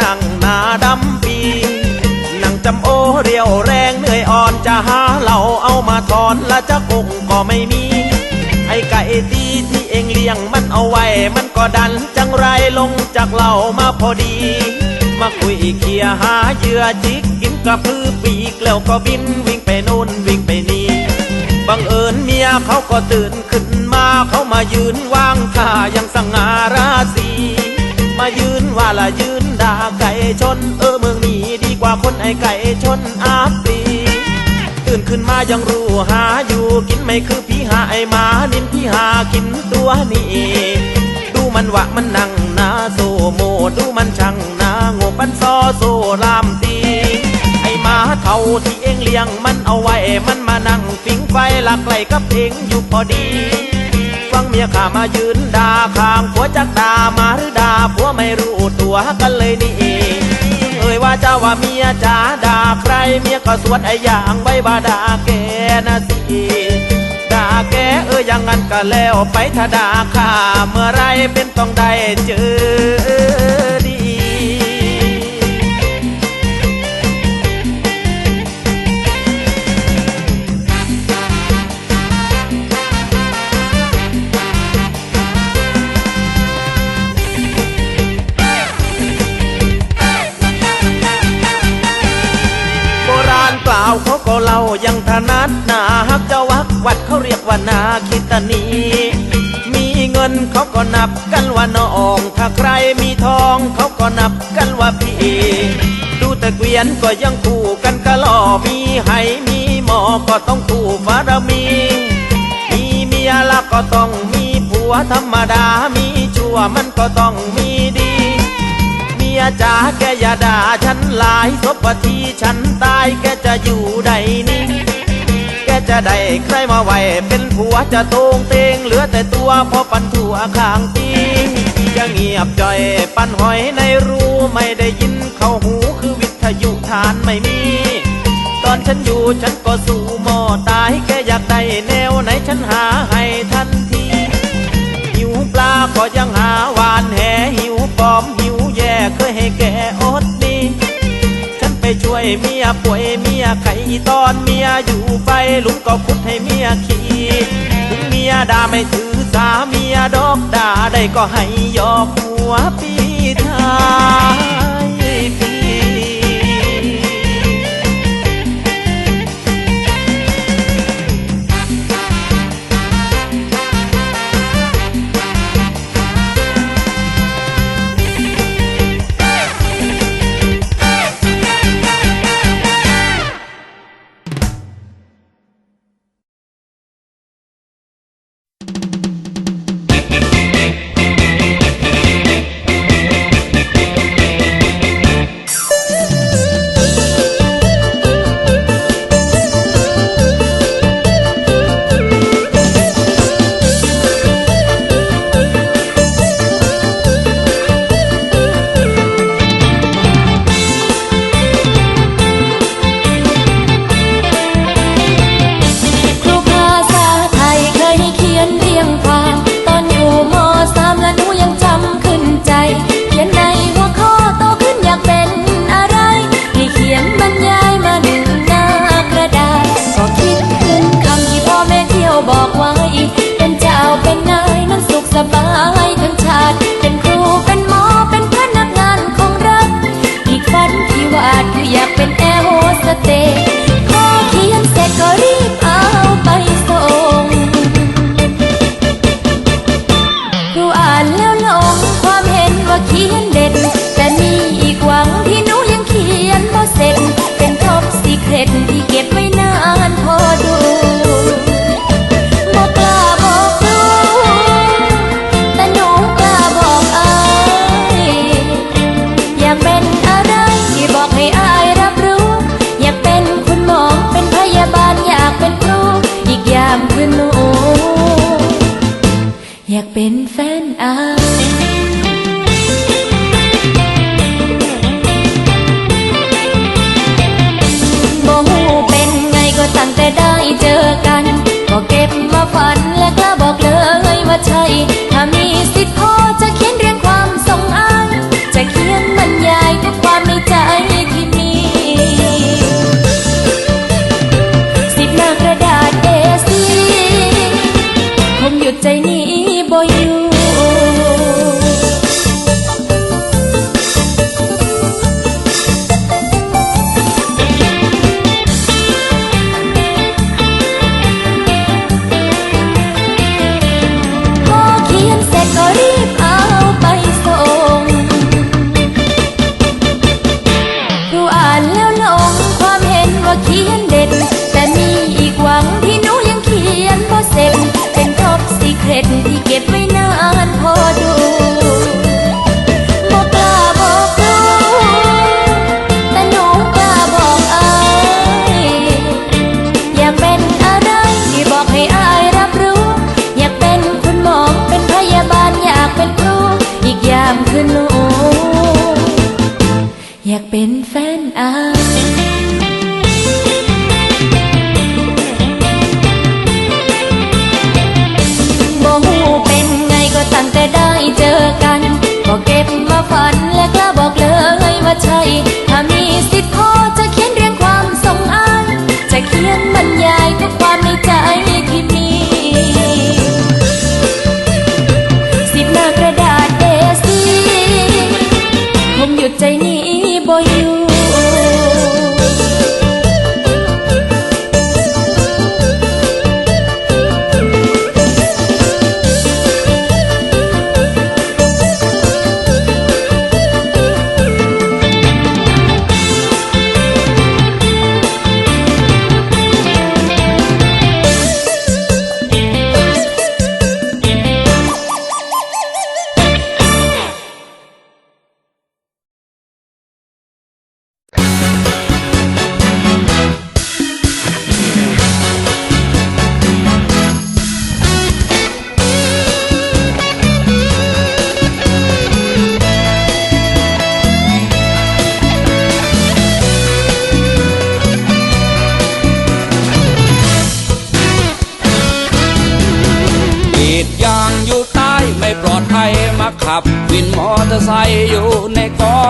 นั่งหนาดำปีนั่งจำโอเรียวแรงเหนื่อยอ่อนจะหาเหล่าเอามาถอนละจะคงก็ไม่มี ไอ้ไก่ตีที่เองเลี้ยงมันเอาไว้ มันก็ดันจังไรลงจากเหล่ามาพอดี มาคุยเคียหาเหยื่อจิกกินกระพือปีกแล้วก็บินวิ่งไปนู่นวิ่งไปนี่บังเอิญเมียเขาก็ตื่นขึ้นมาเขามายืนวางท่ายังสง่าราศีมายืนว่าละยืน ไก่ชน เออเมืองนี้ดีกว่าคนไอไก่ชนอาปีตื่นขึ้นมายังรู้หาอยู่กินไม่คือพี่หาไอหมานินพี่หากินตัวนี้ ดูมันวะมันนั่งนาโซโมดูมันช่างนาโง่ปันซอโซลามตีไอหมาเท่าที่เองเลี้ยงมันเอาไว้มันมานั่งฟิงไฟหลักไหลกับเองอยู่พอดี ฟังเมียข้ามายืนด่าข้างผัวจัก วกันเลยนี่เอ่ยว่าเจ้าว่าเมียจ๋าด่าใครเมียก็สวดไอ้อย่างไว้ว่าด่าแกนะสิด่าแกเอออย่างนั้นก็แล้วไปถ้าด่าข้าเมื่อไรเป็นต้องได้เจอดี เขาก็เล่ายังถนัดนาฮักจ้าวักวัดเขาเรียกว่านาคิตานีมีเงินเขาก็นับกันว่าน้อง ถ้าใครมีทองเขาก็นับกันว่าพี่ดูแต่เกวียนก็ยังคู่กันกะล่อมีไหมีหมอก็ต้องคู่บารมีมีเมียละก็ต้องมีผัวธรรมดามีชั่วมันก็ต้องมี ยจ๋าแกอย่าด่าฉันหลายศพทีฉันตายแกจะอยู่ใดนี่แกจะได้ใครมาไหวเป็นผัวจะโตงเตงเหลือแต่ตัวพอปันทั่วข้างตีจะเงียบจ่อยปันหอยในรูไม่ได้ยินเข้าหูคือวิทยุทานไม่มี ตอนฉันอยู่ฉันก็สู้หมอตายแกอยากได้แนวไหนฉันหาให้ วยเมียป่วยเมียไข้ตอนเมียอยู่ไปลุงก็คุดให้เมียขี่ถึงเมียด่าไม่ถือสาเมียดอกด่าได้ก็ให้ยอกหัวปีท้า เจอกัน ก็เก็บมาฝันและกล้าบอกเลยว่าใช่ทำ เคล็ดที่เก็บไว้นานพอดูบอกกล้าบอกครูแต่หนูกาบอกอายอยากเป็นอะไรที่บอกให้อายรับรู้ อยากเป็นคุณหมอเป็นพยาบาลอยากเป็นครูอีกอย่างคือ ตอร์ไซค์อยู่ในกอ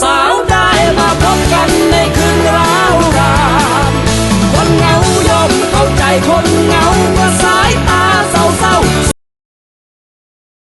สาวได้มาพบกันในคืนราวรามคนเหงายอมเข้าใจคนเหงา